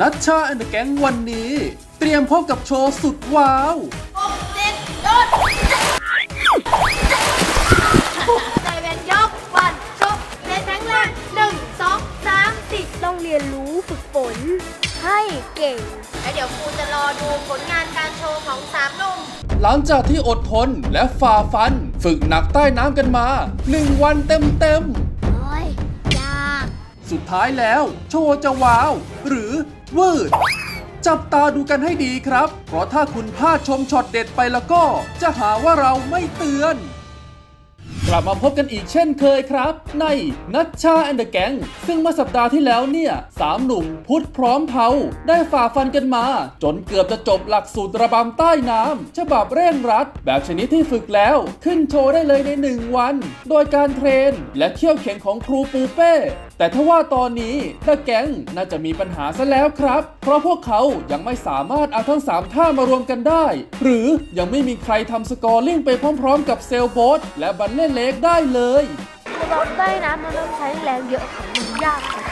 นัชชาแอนด์แก๊งวันนี้ เตรียมพบกับโชว์สุดว้าวหกเจ็ดโดดใจเป็นยกวันชกเล่นแข็งแรงหนึ่งสองสามสี่ต้องเรียนรู้ฝึกฝนให้เก่ง แล้วเดี๋ยวครูจะรอดูผลงานการโชว์ของสามหนุ่ม หลังจากที่อดทนและฝ่าฟัน ฝึกหนักใต้น้ำกันมาหนึ่งวันเต็มโอ้ยยาก ๆ สุดท้ายแล้ว โชว์จะว้าว หรือ วืด จับตาดูกันให้ดีครับ เพราะถ้าคุณพลาดชมช็อตเด็ดไปแล้วก็ จะหาว่าเราไม่เตือน กลับมาพบกันอีกเช่นเคยครับ ในนัชชาแอนด์แกงซึ่งเมื่อสัปดาห์ที่แล้วเนี่ยสามหนุ่มพุทธพร้อมเผาได้ฝ่าฟันกันมา จนเกือบจะจบหลักสูตรระบำใต้น้ำฉบับเร่งรัด แบบชนิดที่ฝึกแล้ว ขึ้นโชว์ได้เลยในหนึ่งวัน โดยการเทรน และเที่ยวเข็นของครูปูเป้ แต่ถ้าว่าตอนนี้เดอะแก๊งน่าจะมีปัญหาซะแล้วครับ เพราะพวกเขายังไม่สามารถเอาทั้ง 3 ท่ามารวมกันได้ หรือยังไม่มีใครทำสกอร์ลิงไปพร้อม ๆ กับเซลโบสและบันเล่เล็กได้เลยบอกได้นะมันต้องใช้แรงเยอะค่ะมันยากค่ะ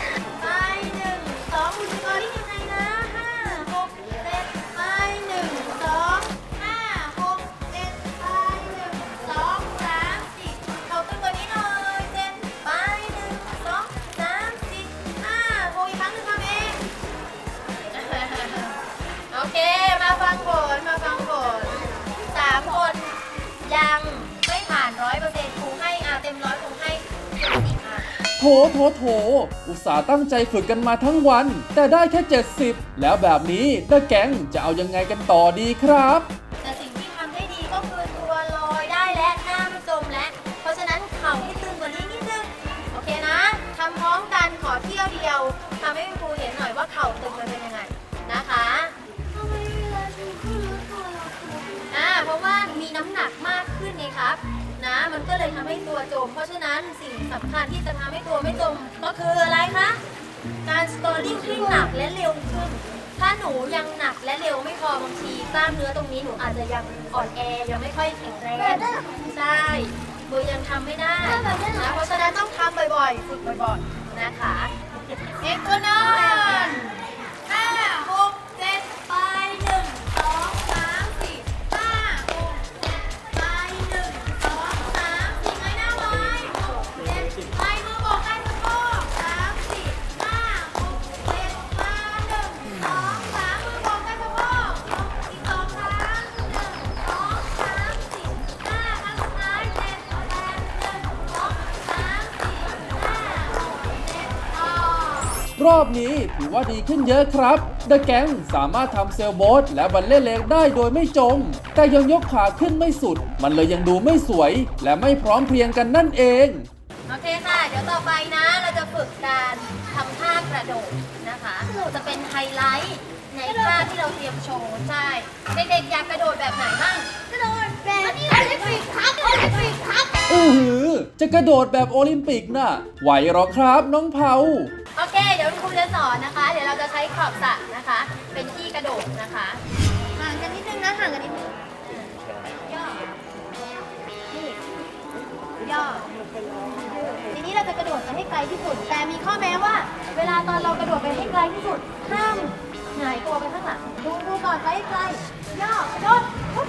โถโถโถ อุตส่าห์ตั้งใจฝึกกันมาทั้งวัน แต่ได้แค่ 70 แล้วแบบนี้เดอะแก๊งจะเอายังไงกันต่อดีครับ แต่สิ่งที่ทำได้ดีก็คือตัวลอยได้และหน้าไม่จมและ เพราะฉะนั้นเข่าให้ตึงกว่านี้นิดนึง โอเคนะทำพร้อมกันขอเที่ยวเดียวทำให้คุณครูเห็นหน่อยว่าเข่าตึงมันเป็นยังไงนะคะอ่าเพราะว่ามีน้ำหนักมากขึ้นไงครับนะ มันก็เลยทำให้ตัวจม เพราะฉะนั้นสิ่งสำคัญที่จะทำให้ตัวไม่จมก็คืออะไรคะ การสตอรี่ที่หนักและเร็วขึ้น ถ้าหนูยังหนักและเร็วไม่พอบางทีกล้ามเนื้อตรงนี้หนูอาจจะยังอ่อนแอยังไม่ค่อยแข็งแรงใช่มือยังทำไม่ได้นะเพราะฉะนั้นต้องทำบ่อยๆฝึกบ่อยๆนะคะเอ็กตัวนอ รอบนี้ถือว่าดีขึ้นเยอะครับ เดอะแก๊งสามารถทำเซลโบทและบันเล่เล็กได้โดยไม่จม แต่ยังยกขาขึ้นไม่สุด มันเลยยังดูไม่สวย และไม่พร้อมเพรียงกันนั่นเอง โอเคค่ะ เดี๋ยวต่อไปนะ เราจะฝึกการทำท่ากระโดดนะคะจะเป็นไฮไลท์ในท่าที่เราเตรียมโชว์ใช่ เด็กๆอยากกระโดดแบบไหนบ้างกระโดด แบบโอลิมปิกครับโอลิมปิกครับอือหือ จะกระโดดแบบโอลิมปิกน่ะ ไหวหรอครับน้องเผา โอเค เดี๋ยวครูจะสอนนะคะ เดี๋ยวเราจะใช้ขอบสระนะคะ เป็นที่กระโดดนะคะห่างกันนิดนึงนะห่างกันนิดนึงย่อย่อทีนี้เราจะกระโดดไปให้ไกลที่สุด แต่มีข้อแม้ว่า เวลาตอนเรากระโดดไปให้ไกลที่สุดห้ามหงายตัวไปข้างหลังดูดูก่อนไปให้ไกลย่อกระโดดปุ๊บ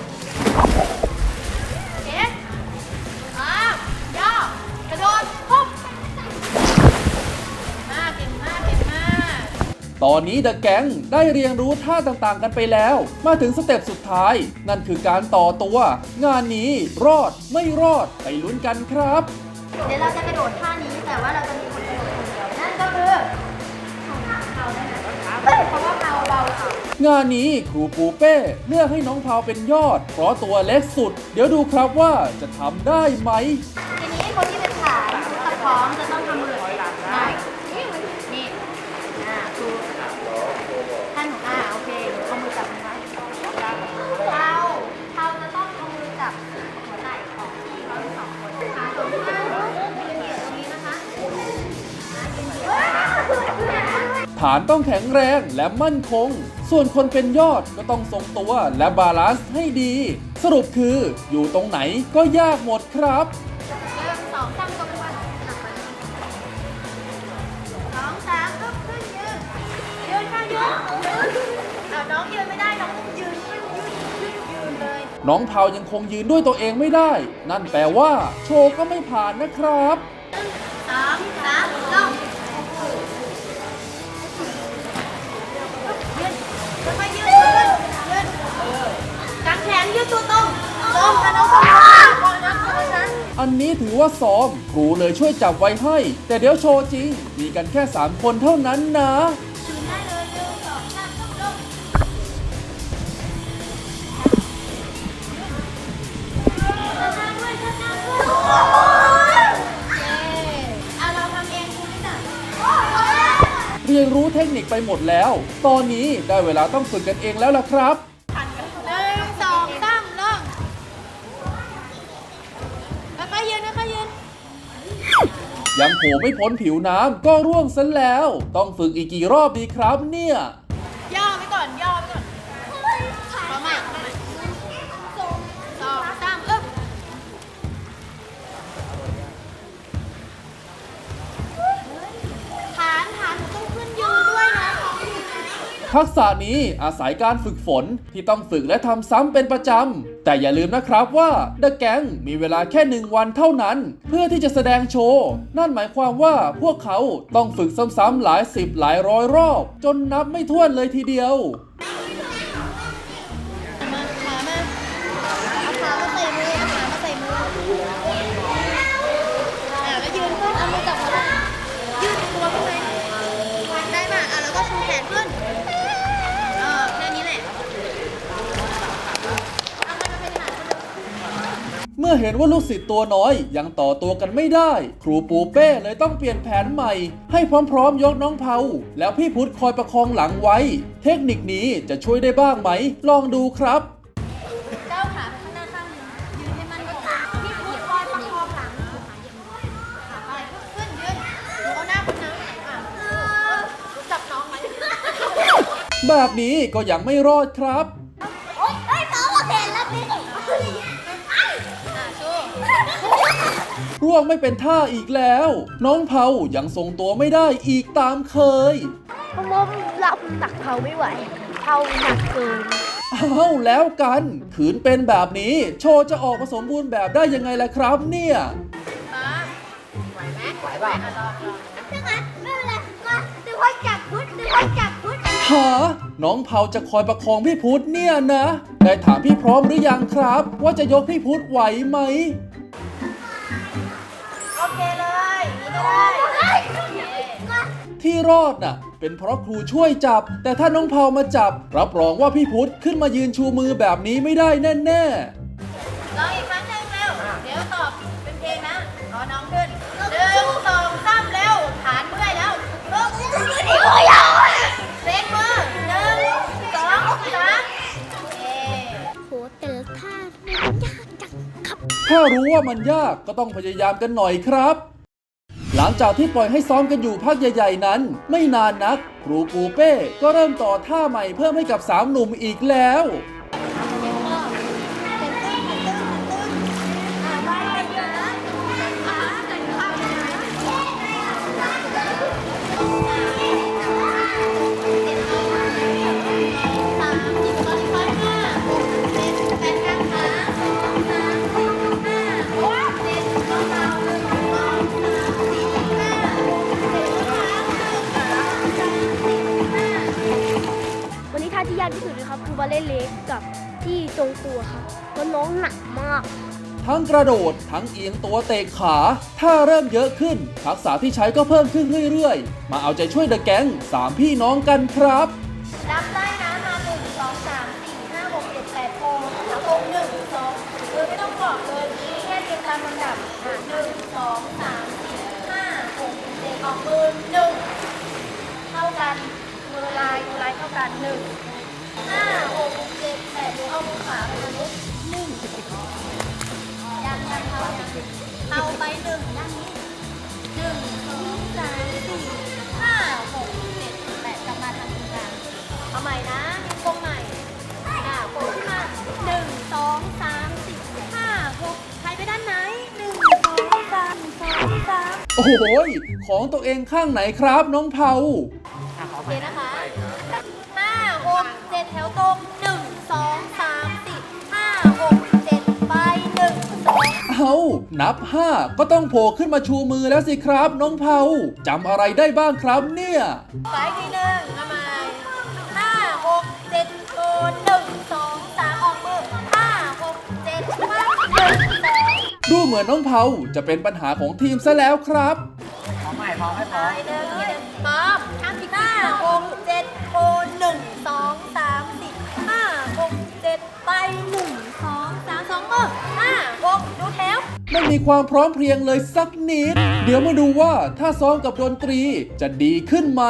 ตอนนี้เดอะแก๊งได้เรียนรู้ท่าต่างๆกันไปแล้ว มาถึงสเต็ปสุดท้าย นั่นคือการต่อตัว งานนี้รอดไม่รอดไปลุ้นกันครับ เดี๋ยวเราจะกระโดดท่านี้แต่ว่าเราจะมีคนกระโดดคนเดียวนั่นก็คือเขาได้ไหมเพราะว่าเขาเบาเขางานนี้ครูปูเป้เลือกให้น้องเผาเป็นยอด เพราะตัวเล็กสุด เดี๋ยวดูครับว่าจะทำได้ไหม ฐานต้องแข็งแรงและมั่นคง ส่วนคนเป็นยอดก็ต้องทรงตัวและบาลานซ์ให้ดี สรุปคืออยู่ตรงไหนก็ยากหมดครับหนึ่งสองสามกดไปสองสามลุกขึ้นยืน ยืนค่ะยืนน้องยืนไม่ได้น้องต้องยืนยืนยืนยืนเลย น้องเผายังคงยืนด้วยตัวเองไม่ได้ นั่นแปลว่า โชว์ก็ไม่ผ่านนะครับสามสาม ขนยืดตัวตรงตรงค่ะน้องตรงก่อนนะก่อนนะอันนี้ถือว่าซ้อมครูเลยช่วยจับไว้ให้ แต่เดี๋ยวโชว์จริง มีกันแค่ 3 คนเท่านั้นนะ ยืนได้เลยหนึ่งสองสามลงข้างหน้าด้วยข้างหน้าด้วยเย้อะเราทำเองคุณนี่น่ะเรียนรู้เทคนิคไปหมดแล้ว ตอนนี้ได้เวลาต้องฝึกกันเองแล้วล่ะครับ หนึ่งสองสามลงแล้วก็ยืนแล้วก็ยืน ยังโผล่ไม่พ้นผิวน้ำก็ร่วงซะแล้ว ต้องฝึกอีกกี่รอบดีครับเนี่ย ทักษะนี้อาศัยการฝึกฝนที่ต้องฝึกและทำซ้ำเป็นประจำ แต่อย่าลืมนะครับว่าเดอะแก๊งมีเวลาแค่หนึ่งวันเท่านั้น เพื่อที่จะแสดงโชว์ นั่นหมายความว่าพวกเขาต้องฝึกซ้ำๆหลายสิบหลายร้อยรอบ จนนับไม่ถ้วนเลยทีเดียว มเมื่อเห็นว่าลูกศิษย์ตัวน้อย ยังต่อตัวกันไม่ได้ ครูปูเป้เลยต้องเปลี่ยนแผนใหม่ ให้พร้อมๆ ยกน้องเผาแล้วพี่พุทธคอยประคองหลังไว้ เทคนิคนี้จะช่วยได้บ้างไหม ลองดูครับก้าวขาไปข้างหน้าข้างหนึงยืนให้มันคงพี่พูดคอยประคองหลังขาไปขึ้นยืนหนูเอาหน้าคุณนะอะจับน้องไว้แบบนี้ก็ยังไม่รอดครับ ร่วงไม่เป็นท่าอีกแล้ว น้องเผายังทรงตัวไม่ได้อีกตามเคยเพราะว่ารับหนักเผาไม่ไหวเผาหนักเกินอ้าวแล้วกันขืนเป็นแบบนี้ โชว์จะออกมาสมบูรณ์แบบได้ยังไงล่ะครับเนี่ยมาไหวไหมไหวป่ะลองลองถ้างั้นไม่เป็นไรก็ดึงไว้จับพุทธดึงไว้จับพุทธหาน้องเผาจะคอยประคองพี่พุทธเนี่ยนะ ได้ถามพี่พร้อมหรือยังครับ ว่าจะยกพี่พุทธไหวไหมโอ เคเลยนี่ก็ได้โอเคที่รอดน่ะ เป็นเพราะครูช่วยจับ แต่ถ้าน้องเผามาจับ รับรองว่าพี่พุทธขึ้นมายืนชูมือแบบนี้ไม่ได้แน่ล ถ้ารู้ว่ามันยากก็ต้องพยายามกันหน่อยครับ หลังจากที่ปล่อยให้ซ้อมกันอยู่พักใหญ่ๆนั้น ไม่นานนัก ครูปูเป้ก็เริ่มต่อท่าใหม่เพิ่มให้กับสามหนุ่มอีกแล้ว ระโดด ทั้งเอียงตัวเตะขา ถ้าเริ่มเยอะขึ้น ทักษะที่ใช้ก็เพิ่มขึ้นเรื่อยๆ มาเอาใจช่วยเดอะแก๊งสามพี่น้องกันครับนับได้นะมาหนึ่งสองสามสี่ห้าหกเจ็ดแปดโพงแล้วโพงหนึ่งสองเออไม่ต้องบอกเลยแค่เรียงตามลำดับหนึ่งสองสามสี่ห้าหกเจ็ดออกมือหนึ่งเท่ากันมือลายมือลายเท่ากันหนึ่งห้าหกเจ็ดแปดดูเอามือขวาไปเลยหนึ่งยังยังเท่ายัง เท่าไปหนึ่งด้านนี้หนึ่งสองสามสี่ห้าหกเจ็ดแปดกลับมาทางตรงกลางเอาใหม่นะตรงใหม่อ่าโผล่ขึ้นมาหนึ่งสองสามสี่ห้าหกใครไปด้านไหนหนึ่งสองสามสองสามโอ้โหยของตัวเองข้างไหนครับน้องเผา สองเอานับ 5 ก็ต้องโผล่ขึ้นมาชูมือแล้วสิครับ น้องเผาจำอะไรได้บ้างครับเนี่ยไปทีหนึ่งทำไมห้าหกเจ็ดโกนหนึ่งสองสามออกมือห้าหกเจ็ดมาหนึ่งสองดูเหมือนน้องเผาจะเป็นปัญหาของทีมซะแล้วครับไปหนึ่งทีหนึ่งพร้อมห้าหกเจ็ดโกนหนึ่งสองสามสี่ห้าหกเจ็ดไปหนึ่ง ไม่มีความพร้อมเพรียงเลยสักนิด เดี๋ยวมาดูว่าถ้าซ้อมกับดนตรีจะดีขึ้นไหม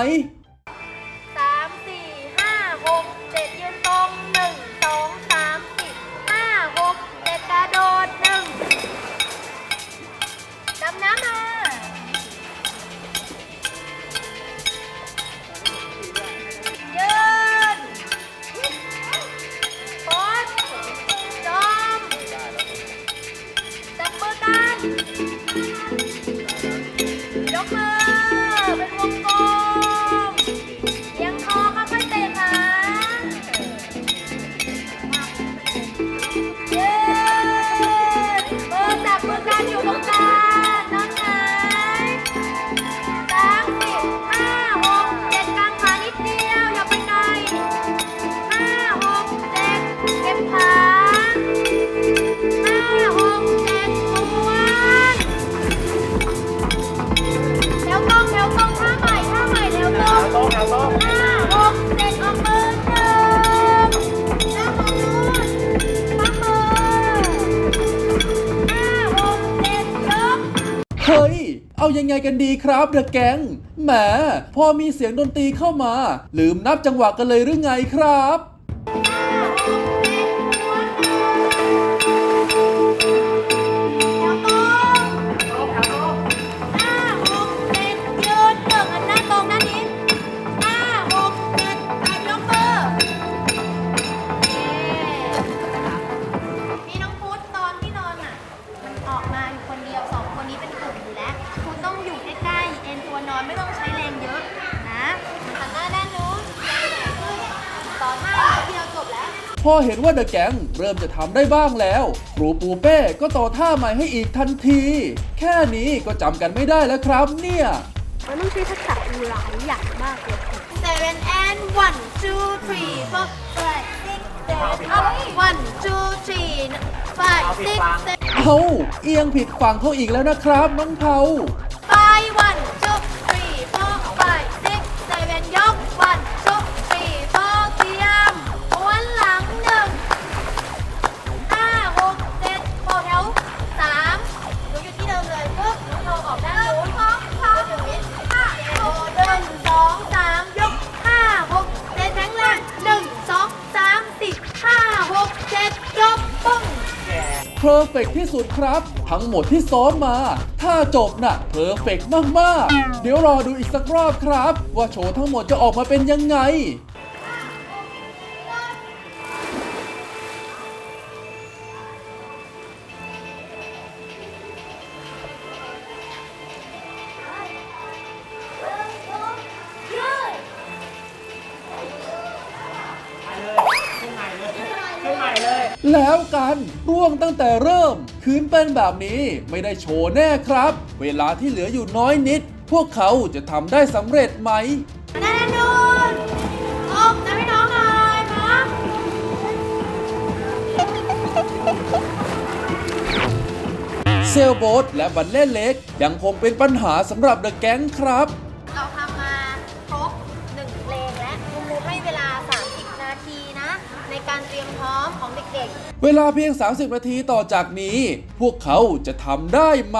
ยังไงกันดีครับเดอะแก๊งแหมพอมีเสียงดนตรีเข้ามา ลืมนับจังหวะกันเลยหรือไงครับ อเห็นว่าเดอะแก๊งเริ่มจะทำได้บ้างแล้ว ครูปูเป้ก็ต่อท่าใหม่ให้อีกทันที แค่นี้ก็จำกันไม่ได้แล้วครับเนี่ย มันต้องใช้ทักษะหลายอย่างมากเลยค่ะ seven and one two three four five six seven up one two three five six seven เอาเอียงผิดฝั่งเขาอีกแล้วนะครับน้องเผา five one two เพอร์เฟกที่สุดครับ ทั้งหมดที่ซ้อมมา ถ้าจบน่ะเพอร์เฟกมาก ๆ เดี๋ยวรอดูอีกสักรอบครับ ว่าโชว์ทั้งหมดจะออกมาเป็นยังไง แล้วกันร่วงตั้งแต่เริ่ม คืนเป็นแบบนี้ไม่ได้โชว์แน่ครับ เวลาที่เหลืออยู่น้อยนิด พวกเขาจะทำได้สำเร็จไหมด้านนู้นอมจะให้น้องหน่อยพร้อมเซลโบทและบัลเล่เล็กยังคงเป็นปัญหาสำหรับเดอะแก๊งครับ เวลาเพียง 30 นาทีต่อจากนี้ พวกเขาจะทำได้ไหม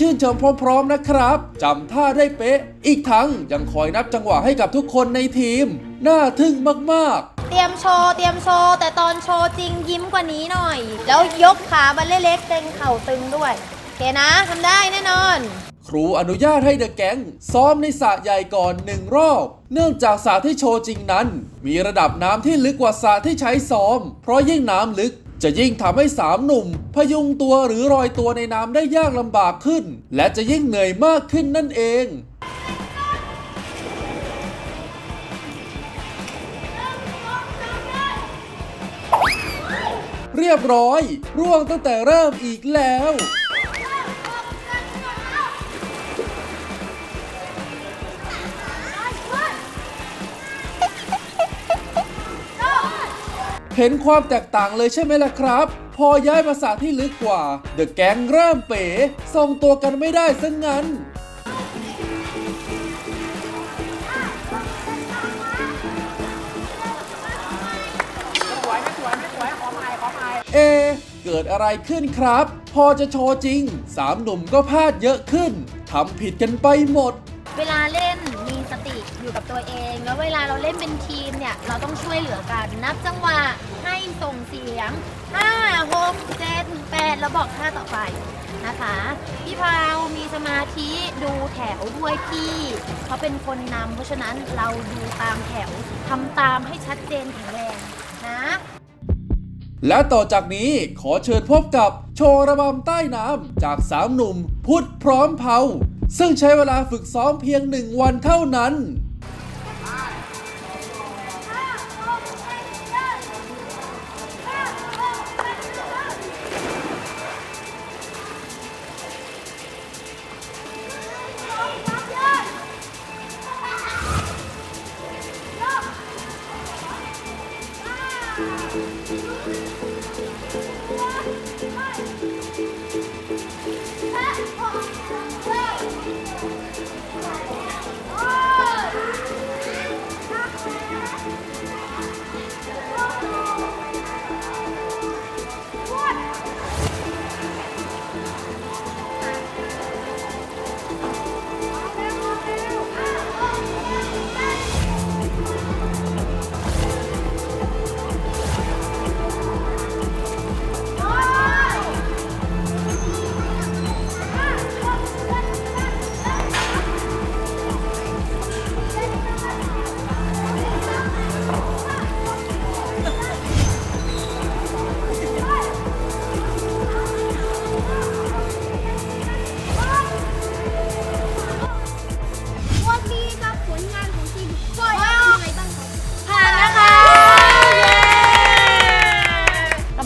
ชื่นชมพร้อมๆนะครับจำท่าได้เป๊ะ อีกทั้งยังคอยนับจังหวะให้กับทุกคนในทีม น่าทึ่งมากๆเตรียมโชว์เตรียมโชว์แต่ตอนโชว์จริงยิ้มกว่านี้หน่อย แล้วยกขาบัลเล่เล็กเต็งเข่าตึงด้วยโอเคนะทำได้แน่นอน ครูอนุญาตให้เดอะแก๊งซ้อมในสระใหญ่ก่อนหนึ่งรอบ เนื่องจากสระที่โชว์จริงนั้น มีระดับน้ำที่ลึกกว่าสระที่ใช้ซ้อม เพราะยิ่งน้ำลึก จะยิ่งทำให้สามหนุ่ม พยุงตัวหรือรอยตัวในน้ำได้ยากลำบากขึ้น และจะยิ่งเหนื่อยมากขึ้นนั่นเองเรียบร้อย ร่วงตั้งแต่เริ่มอีกแล้ว เห็นความแตกต่างเลยใช่ไหมล่ะครับ พอย้ายมาสระที่ลึกกว่า เดอะแก๊งเริ่มเป๋ทรงตัวกันไม่ได้ซะงงั้นเอ เกิดอะไรขึ้นครับ พอจะโชว์จริง สามหนุ่มก็พลาดเยอะขึ้น ทำผิดกันไปหมด เวลาเล่น สติอยู่กับตัวเอง แล้วเวลาเราเล่นเป็นทีมเนี่ย เราต้องช่วยเหลือกัน นับจังหวะให้ส่งเสียง 5 6 7 8 แล้วบอกท่าต่อไปนะคะ พี่พาวมีสมาธิดูแถวด้วยพี่เขาเป็นคนนำเพราะฉะนั้นเราดูตามแถวทำตามให้ชัดเจนแข็งแรงนะและต่อจากนี้ขอเชิญพบกับโชว์ระบำใต้น้ำจากสามหนุ่มพุทธพร้อมเผา ซึ่งใช้เวลาฝึกซ้อมเพียงหนึ่งวันเท่านั้นวัน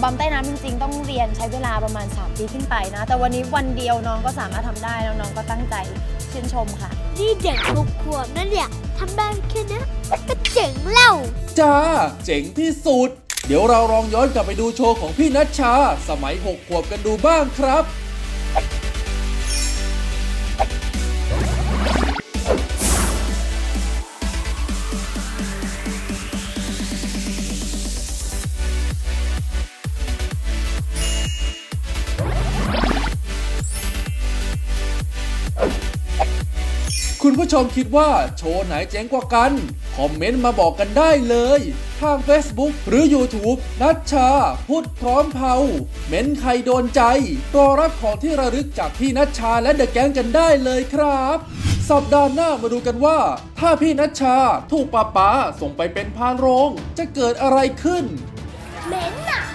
บำใต้น้ำจริงๆ ต้องเรียนใช้เวลาประมาณ 3 ปีขึ้นไปนะ แต่วันนี้วันเดียวน้องก็สามารถทำได้แล้วน้องก็ตั้งใจชื่นชมค่ะ นี่เด็กหกขวบนั่นเนี่ยทำได้แค่เนี้ยก็เจ๋งแล้ว จ้า เจ๋งที่สุด เดี๋ยวเราลองย้อนกลับไปดูโชว์ของพี่นัชชา สมัย 6 ขวบกันดูบ้างครับ คุณผู้ชมคิดว่าโชว์ไหนเจ๋งกว่ากัน คอมเมนต์มาบอกกันได้เลย ทาง Facebook หรือ YouTube นัชชาพุทธพร้อมเผาเม้นใครโดนใจรอรับของที่ระลึกจากพี่นัชชาและเดอะแก๊งกันได้เลยครับ สัปดาห์หน้ามาดูกันว่า ถ้าพี่นัชชาถูกป้าป๋าส่งไปเป็นพานโรง จะเกิดอะไรขึ้น เม็นอะ